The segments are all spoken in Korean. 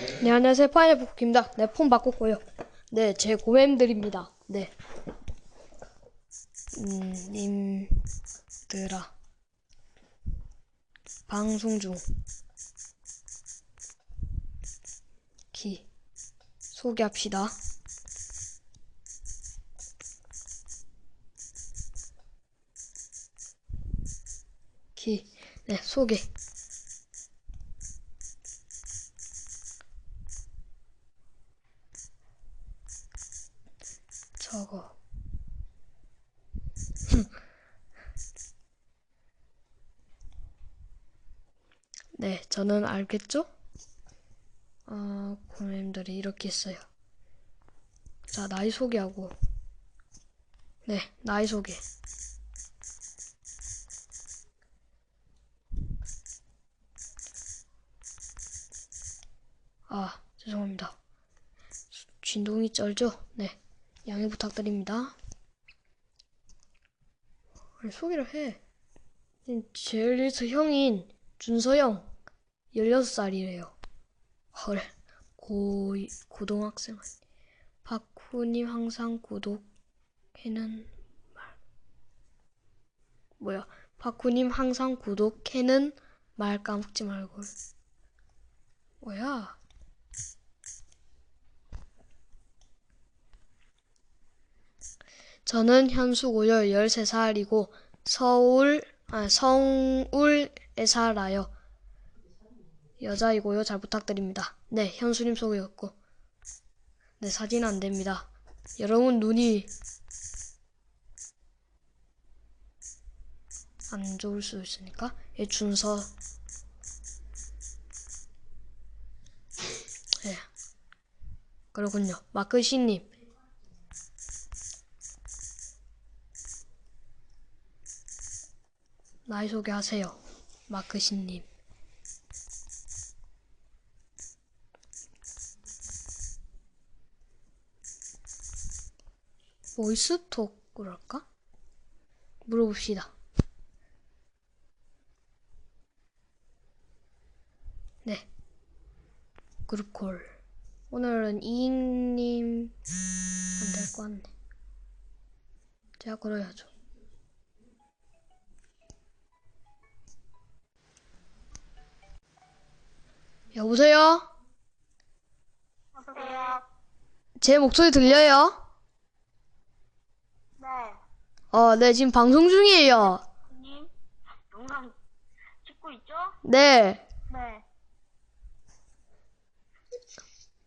네, 안녕하세요. 파인애플 쿠키입니다. 네, 폰 바꿨고요. 네, 제 고memb들입니다. 네. 음, 님들아. 방송 중. 기. 소개합시다. 기. 네, 소개. 저거. 네, 저는 알겠죠? 어, 고객님들이 이렇게 있어요. 자, 나이 소개하고. 네, 나이 소개. 아, 죄송합니다. 진동이 쩔죠? 네. 양해 부탁드립니다. 아니, 소개를 해. 제일리스 형인 준서형 16살이래요. 헐, 고, 고등학생 아니. 박후님 항상 구독해는 말. 뭐야, 박후님 항상 구독해는 말 까먹지 말고. 뭐야? 저는 현수고요. 13살이고 서울 아 서울에 살아요. 여자이고요. 잘 부탁드립니다. 네, 현수님 소개였고. 네, 사진 안 됩니다. 여러분 눈이 안 좋을 수 있으니까 예, 준서 예. 그렇군요. 마크시님 나이 소개하세요. 마크신님. 보이스톡으로 할까? 물어봅시다. 네. 그룹콜. 오늘은 이잉님 안 될 것 같네. 제가 걸어야죠. 여보세요? 여보세요. 제 목소리 들려요? 네. 어, 네, 지금 방송 중이에요. 님 영상 찍고 있죠? 네. 네.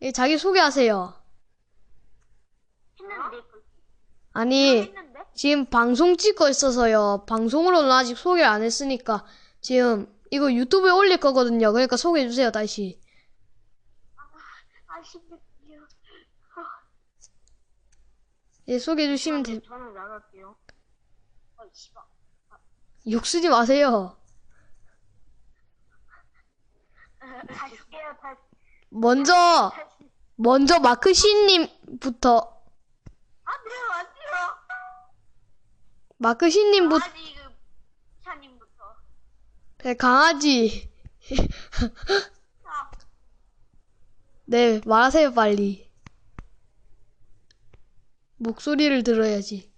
예, 자기 소개하세요. 했는데 아니, 했는데? 지금 방송 찍고 있어서요. 방송으로는 아직 소개를 안 했으니까, 지금 이거 유튜브에 올릴 거거든요. 그러니까 소개해 주세요, 다시. 아쉽네요. 예, 소개해 주시면 돼. 저는 나갈게요. 어, 씨발. 욕 쓰지 마세요. 다시 할게요. 다시. 먼저. 먼저 마크신님부터, 아, 네, 맞죠. 마크신님부터, 아니, 그, 샤님부터. 네, 강아지. 아, 네, 말하세요, 빨리. 목소리를 들어야지.